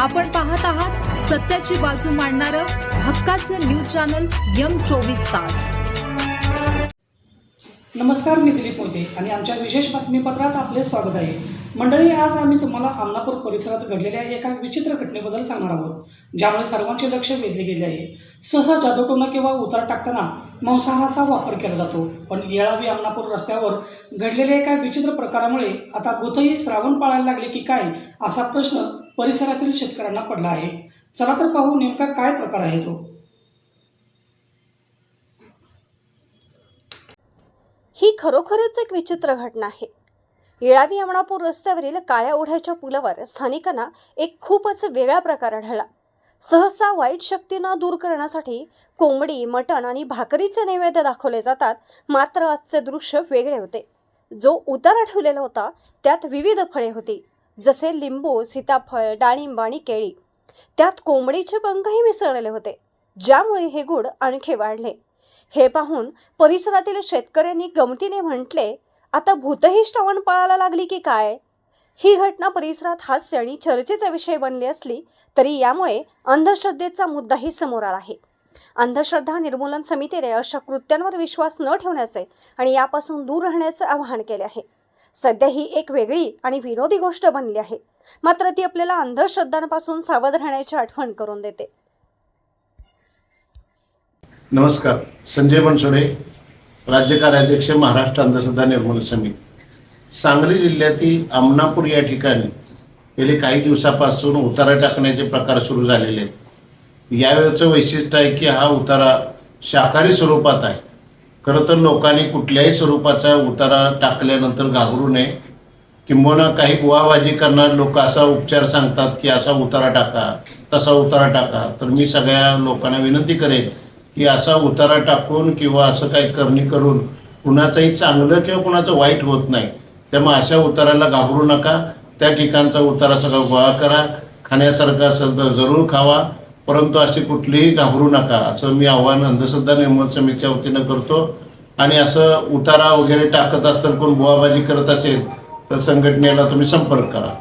आपण पाहत आहात सत्याची बाजू मांडणारं हक्काचं न्यूज चॅनल यम चोवीस तास. नमस्कार मी दिलीप मोदी आणि आमच्या विशेष बातमीपत्रात आपले स्वागत आहे. मंडळी आज आम्ही तुम्हाला आमनापूर परिसरात घडलेल्या एका विचित्र घटनेबद्दल सांगणार आहोत ज्यामुळे सर्वांचे लक्ष वेधले गेले आहे. सहसा जादूटोना किंवा उतार टाकताना मांसाहाराचा वापर केला जातो पण येळावी आमनापूर रस्त्यावर घडलेल्या एका विचित्र प्रकारामुळे आता भूतही श्रावण पाळायला लागले की काय असा प्रश्न परिसरातील शेतकऱ्यांना पडला आहे. चला तर पाहू नेमका काय प्रकार आहे तो. ही खरोखरच एक विचित्र घटना आहे. येळावी अमणापूर रस्त्यावरील काळ्या ओढ्याच्या पुलावर स्थानिकांना एक खूपच वेगळा प्रकार आढळला. सहसा वाईट शक्तींना दूर करण्यासाठी कोंबडी मटण आणि भाकरीचे नैवेद्य दाखवले जातात मात्र आजचे दृश्य वेगळे होते. जो उतारा ठेवलेला होता त्यात विविध फळे होती जसे लिंबू सीताफळ डाळिंब आणि केळी. त्यात कोंबडीचे पंखही मिसळलेले होते ज्यामुळे हे गुड आणखी वाढले. हे पाहून परिसरातील शेतकऱ्यांनी गमतीने म्हटले आता भूतही श्रावण पाळायला लागली की काय? ही घटना परिसरात हास्य आणि चर्चेचा विषय बनली असली तरी यामुळे अंधश्रद्धेचा मुद्दाही समोर आला आहे. अंधश्रद्धा निर्मूलन समितीने अशा कृत्यांवर विश्वास न ठेवण्याचे आणि यापासून दूर राहण्याचे आवाहन केले आहे. सध्या ही एक वेगळी आणि विनोदी गोष्ट बनली आहे. मात्र ती आपल्याला अंधश्रद्धांपासून सावध राहण्याची आठवण करून देते. नमस्कार संजय बनसोडे राज्य कार्याध्यक्ष महाराष्ट्र अंधश्रद्धा निर्मूलन समिती. सांगली जिल्ह्यातील आमनापूर या ठिकाणी गेले काही दिवसापासून उतारा टाकण्याचे प्रकार सुरू झालेले आहेत. यावेळचं वैशिष्ट्य आहे की हा उतारा शाकाहारी स्वरूपात आहे. खरं तर लोकांनी कुठल्याही स्वरूपाचा उतारा टाकल्यानंतर घाबरू नये. किंबहुना काही गुवाबाजी करणारे लोक असा उपचार सांगतात की असा उतारा टाका तसा उतारा टाका. तर मी सगळ्या लोकांना विनंती करेन की असा उतारा टाकून किंवा असं काही करणी करून कुणाचंही चांगलं किंवा कुणाचं वाईट होत नाही त्यामुळे अशा उताराला घाबरू नका. त्या ठिकाणचा उतारा सगळा गोळा करा. खाण्यासारखं असेल तर जरूर खावा. परंतु अशी कुठलीही घाबरू नका असं मी आव्हान अंधश्रद्धा निर्मूलन समितीच्या वतीनं करतो. आणि असं उतारा वगैरे टाकत असताना कोण बुवाबाजी करत असेल तर संघटनेला तुम्ही संपर्क करा.